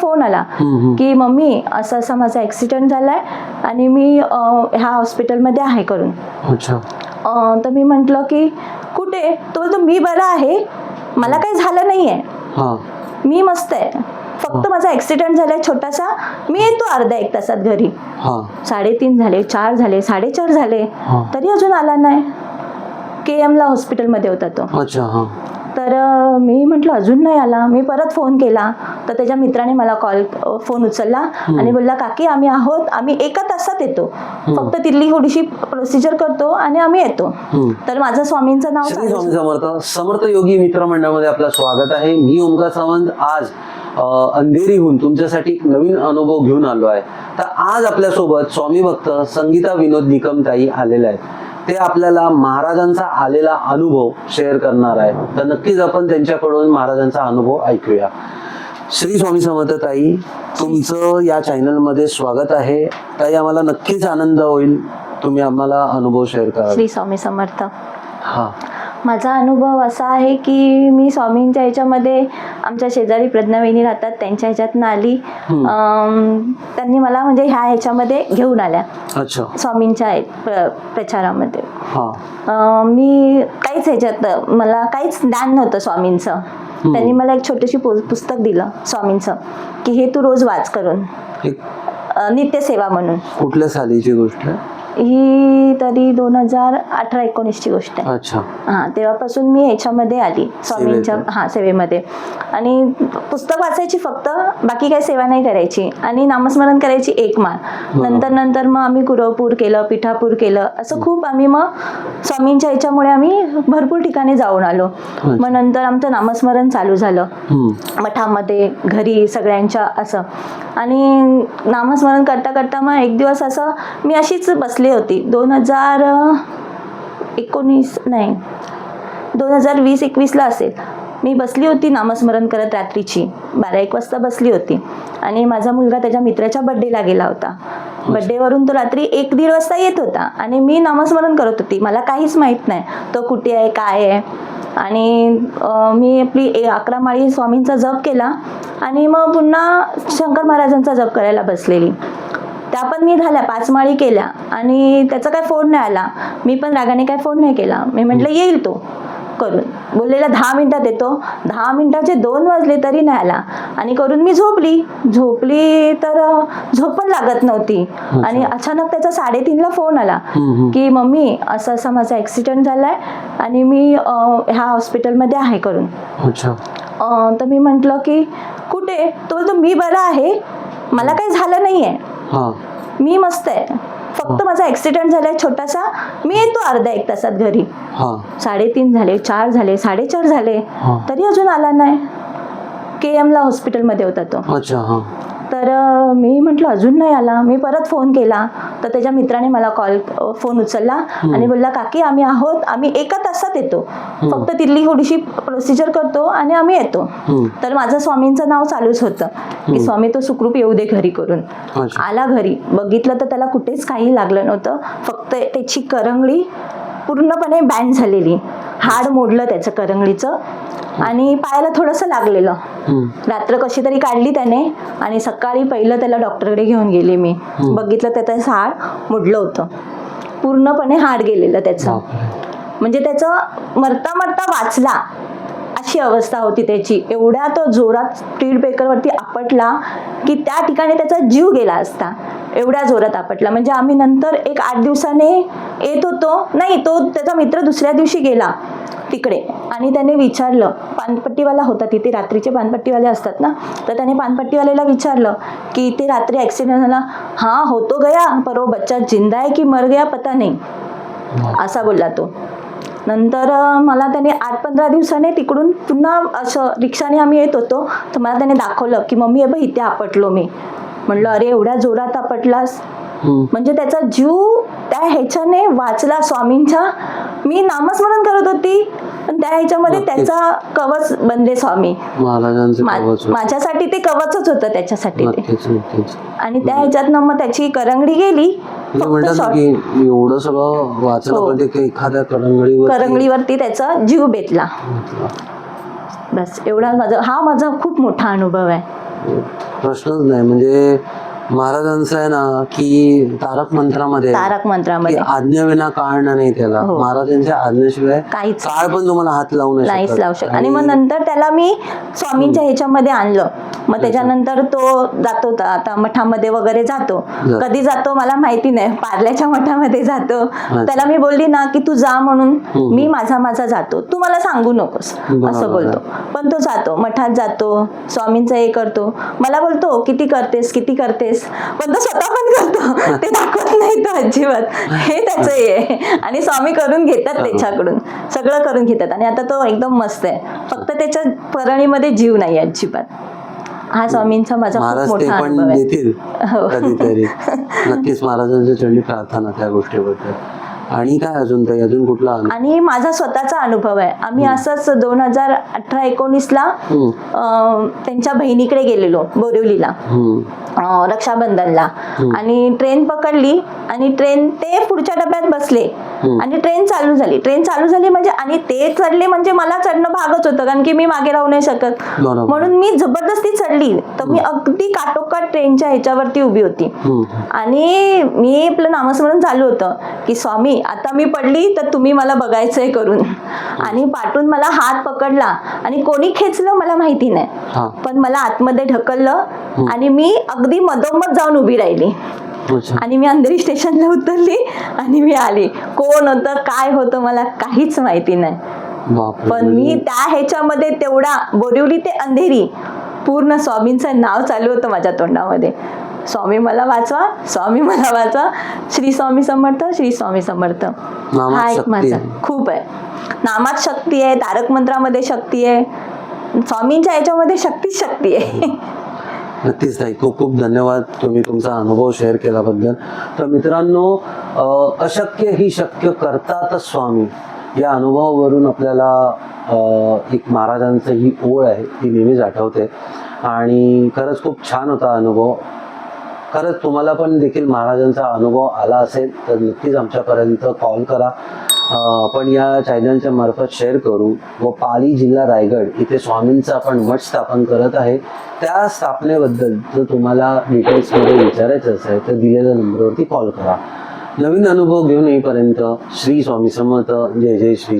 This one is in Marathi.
फोन आला. की मम्मी असं असं माझा ॲक्सिडेंट झालाय आणि मी ह्या हॉस्पिटलमध्ये आहे करून. तर मी म्हटलं की कुठे? तो बोलतो मी बरा आहे. मला काही झालं नाही आहे हा. मी मस्त आहे. फक्त माझा ॲक्सिडेंट झालाय छोटासा. मी येतो अर्ध्या एक तासात घरी. साडेतीन झाले चार झाले साडेचार झाले. तरी अजून आला नाही. के एमला हॉस्पिटलमध्ये होता तो. तर मी म्हटलं अजून नाही आला. मी परत फोन केला. तर त्याच्या मित्राने मला कॉल फोन उचलला आणि बोलला काकी आम्ही आहोत. आम्ही एका तासात येतो. फक्त तिथली थोडीशी प्रोसिजर करतो आणि आम्ही येतो. तर माझं स्वामींचं नाव स्वामी समर्थ. समर्थ योगी मित्रमंडळामध्ये आपलं स्वागत आहे. मी ओमकार सावंत. आज अंधेरीहून तुमच्यासाठी एक नवीन अनुभव घेऊन आलो आहे. तर आज आपल्यासोबत स्वामी भक्त संगीता विनोद निकमताई आलेल्या आहेत. ते आपल्याला महाराजांचा आलेला अनुभव शेअर करणार आहे. तर नक्कीच आपण त्यांच्याकडून महाराजांचा अनुभव ऐकूया. श्री स्वामी समर्थ ताई तुमचं या चॅनलमध्ये स्वागत आहे. ताई आम्हाला नक्कीच आनंद होईल. तुम्ही आम्हाला अनुभव शेअर करा श्री स्वामी समर्थ. हा. माझा अनुभव असा आहे की मी स्वामींच्या ह्याच्यामध्ये आमच्या शेजारी प्रज्ञावहिनी राहतात त्यांच्या ह्याच्यातनं आली. अं, त्यांनी मला म्हणजे ह्या ह्याच्यामध्ये घेऊन आल्या. अच्छा. स्वामींच्या प्र प्रचारामध्ये. हा. अं, मी काहीच ह्याच्यात मला काहीच ज्ञान नव्हतं स्वामींचं. त्यांनी मला एक छोटीशी पु- पुस्तक दिलं स्वामींचं की हे तू रोज वाच करून. एक अं, नित्यसेवा म्हणून. कुठल्या सालीची गोष्ट आहे? ही तरी दोन हजार अठरा एकोणीसची गोष्ट आहे. अच्छा. हां तेव्हापासून मी ह्याच्यामध्ये आली. स्वामींच्या. हां सेवेमध्ये. आणि पुस्तक वाचायची फक्त बाकी काही सेवा नाही करायची. आणि नामस्मरण करायची एक माळ. नंतर नंतर मग आम्ही कुरवपूर केलं पिठापूर केलं. असं खूप आम्ही मग स्वामींच्या ह्याच्यामुळे आम्ही भरपूर ठिकाणी जाऊन आलो. मग नंतर आमचं नामस्मरण चालू झालं. मठामध्ये घरी सगळ्यांच्या असं. आणि नामस्मरण करता करता मग एक दिवस असं मी अशीच बसली. होती. दोन हजार एकोणीस नाही. दोन हजार वीस एकवीसला असेल. मी बसली होती नामस्मरण करत रात्रीची. बारा एक वाजता बसली होती. आणि माझा मुलगा त्याच्या मित्राच्या बड्डेला गेला होता. बड्डेवरून तो रात्री एक दीड वाजता येत होता. आणि मी नामस्मरण करत होती. मला काहीच माहीत नाही. तो कुठे आहे? काय आहे? आणि मी आपली ए- अकरा माळी स्वामींचा जप केला. आणि मग पुन्हा शंकर महाराजांचा जप करायला बसलेली. त्या पण मी झाल्या पाच माळी केल्या. आणि त्याचा काय फोन नाही आला. मी पण रागाने काय फोन नाही केला. मी म्हटलं येईल तो करून. बोललेला दहा मिनिटात येतो. दहा मिनिटाचे दोन वाजले तरी नाही आला. आणि करून मी झोपली. झोपली तर झोप पण लागत नव्हती. आणि अचानक त्याचा साडेतीनला फोन आला. की मम्मी असं असं माझा ॲक्सिडेंट झालाय आणि मी ह्या हॉस्पिटलमध्ये आहे करून. तर मी म्हटलं की कुठे? तो बोलतो मी बरा आहे. मला काही झालं नाही आहे हा. मी मस्त आहे. फक्त माझा ॲक्सिडेंट झालाय छोटासा. मी येतो अर्ध्या एक तासात घरी. साडेतीन झाले चार झाले साडेचार झाले. तरी अजून आला नाही. के एमला हॉस्पिटलमध्ये होता तो. अच्छा हा. तर मी म्हटलं अजून नाही आला. मी परत फोन केला. तर त्याच्या मित्राने मला कॉल फोन उचलला आणि बोलला काकी आम्ही आहोत. आम्ही एका तासात येतो. फक्त तिथली थोडीशी प्रोसिजर करतो आणि आम्ही येतो. तर माझं स्वामींचं नाव चालूच होतं. की स्वामी तो सुखरूप येऊ दे घरी करून. आला घरी. बघितलं तर त्याला कुठेच काही लागलं नव्हतं. फक्त त्याची करंगळी पूर्णपणे बॅन झालेली. हाड मोडलं त्याचं करंगळीचं. आणि पायाला थोडंसं लागलेलं. रात्र कशी तरी काढली त्याने आणि सकाळी पहिलं त्याला डॉक्टरकडे घेऊन गेले मी. बघितलं तर त्याचं हाड मोडलं होतं. पूर्णपणे हाड गेलेलं त्याचं. म्हणजे त्याचं मरता मरता वाचला अशी अवस्था होती त्याची. एवढ्या तो जोरात स्पीड ब्रेकरवरती आपटला की त्या ठिकाणी त्याचा जीव गेला असता. एवढ्या जोरात आपटला. म्हणजे आम्ही नंतर एक आठ दिवसाने येत होतो. नाही तो त्याचा मित्र दुसऱ्या दिवशी गेला तिकडे. आणि त्याने विचारलं पानपट्टीवाला होता तिथे रात्रीचे पानपट्टीवाले असतात ना? तर त्याने पानपट्टीवाल्याला विचारलं की इथे रात्री ॲक्सिडेंट झाला. हां होतो गया पर वो बच्चा जिंदा है की मर गया पता नाही. असा बोलला तो. नंतर मला त्याने आठ पंधरा दिवसाने तिकडून पुन्हा असं रिक्षाने आम्ही येत होतो. तर मला त्याने दाखवलं की मम्मी हे बघ इथे आपटलो मी. म्हणलं अरे एवढ्या जोरात आपटलास. म्हणजे त्याचा जीव त्या ह्याच्याने वाचला स्वामींच्या. मी नामस्मरण करत होती पण त्या ह्याच्यामध्ये. त्याचा कवच बनले स्वामी. माझ्यासाठी ते कवचच होतं त्याच्यासाठी ते. आणि त्या ह्याच्यातनं मग त्याची करंगडी गेली की एवढं सगळं वाचलं हो. काही एखाद्या करंगळीवरती त्याचा जीव बेतला. बस एवढा माझा हा माझा खूप मोठा अनुभव आहे. प्रश्नच नाही. म्हणजे महाराजांचं आहे ना की तारक मंत्रामध्ये तारक मंत्रामध्ये. आज्ञाविना काळ नाही त्याला. हो. महाराजांच्या आज्ञेशिवाय काहीच. काळ पण तुम्हाला हात लावू नाही नाहीच. लावू शकत. आणि मग नंतर त्याला मी स्वामींच्या ह्याच्यामध्ये आणलं. मग त्याच्यानंतर तो जातो आता मठामध्ये वगैरे जातो. कधी जातो मला माहिती नाही. पार्ल्याच्या मठामध्ये जातो. त्याला मी बोलली ना की तू जा म्हणून. मी माझा माझा जातो. तू मला सांगू नकोस. असं बोलतो. पण तो जातो. मठात जातो. स्वामींचं हे करतो. मला बोलतो किती करतेस? किती करतेस? पण तो स्वतः पण करतो. ते दाखवत नाही तो अजिबात. हे त्याचं आहे आणि स्वामी करून घेतात त्याच्याकडून. सगळं करून घेतात. आणि आता तो एकदम मस्त आहे. फक्त त्याच्या परळीमध्ये जीव नाही अजिबात. हा स्वामींचा माझा खूप मोठा पण अनुभव आहे. देतील. हो. कधीतरी. नक्कीच महाराजांच्या चरणी प्रार्थना त्या गोष्टीबद्दल. आणि काय अजून काही अजून कुठला? आणि माझा स्वतःचा अनुभव आहे. आम्ही असंच दोन हजार अठरा एकोणीसला हम्म, त्यांच्या बहिणीकडे गेलेलो बोरिवलीला. हम्म, अं, रक्षाबंधनला. आणि ट्रेन पकडली आणि ट्रेन ते पुढच्या डब्यात बसले. आणि ट्रेन चालू झाली. ट्रेन चालू झाली म्हणजे आणि ते चढले म्हणजे मला चढणं भागच होतं कारण की मी मागे राहू नाही शकत. म्हणून मी जबरदस्ती चढली. तर मी अगदी काटोकाट ट्रेनच्या ह्याच्यावरती उभी होती. आणि मी आपलं नामस्मरण चालू होतं की स्वामी आता मी पडली तर तुम्ही मला बघायचंय करून. आणि पाठून मला हात पकडला. आणि कोणी खेचलं मला माहिती नाही. पण मला आतमध्ये ढकललं. आणि मी अगदी मधोमध जाऊन उभी राहिली. आणि मी अंधेरी स्टेशनला उतरली आणि मी आली. कोण होतं काय होतं मला काहीच माहिती नाही. पण मी त्या ह्याच्यामध्ये तेवढा बोरिवली ते अंधेरी पूर्ण स्वामींचं नाव चालू होतं माझ्या तोंडामध्ये. स्वामी मला वाचवा स्वामी मला वाचवा. श्री स्वामी समर्थ श्री स्वामी समर्थ. हा एक शक्ती माझा. खूप आहे. नामात शक्ती आहे तारक मंत्रामध्ये शक्ती आहे. स्वामींच्या ह्याच्यामध्ये शक्तीच शक्ती आहे. नक्कीच नाही खूप खूप धन्यवाद तुम्ही तुमचा अनुभव शेअर केल्याबद्दल. तर मित्रांनो अशक्य ही शक्य करतातच स्वामी. या अनुभवावरून आपल्याला एक महाराजांचं ही ओळ आहे ती नेहमीच आठवते. आणि खरंच खूप छान होता अनुभव. खरंच तुम्हाला पण देखील महाराजांचा अनुभव आला असेल तर नक्कीच आमच्यापर्यंत कॉल करा. आपण या चॅनलच्या मार्फत शेअर करू. व पाली जिल्हा रायगड इथे स्वामींचं आपण मठ स्थापन करत आहे. त्या स्थापनेबद्दल जर तुम्हाला डिटेल्समध्ये विचारायचं असेल तर दिलेल्या नंबरवरती कॉल करा. नवीन अनुभव घेऊन येईपर्यंत श्री स्वामी समर्थ. जय जय श्री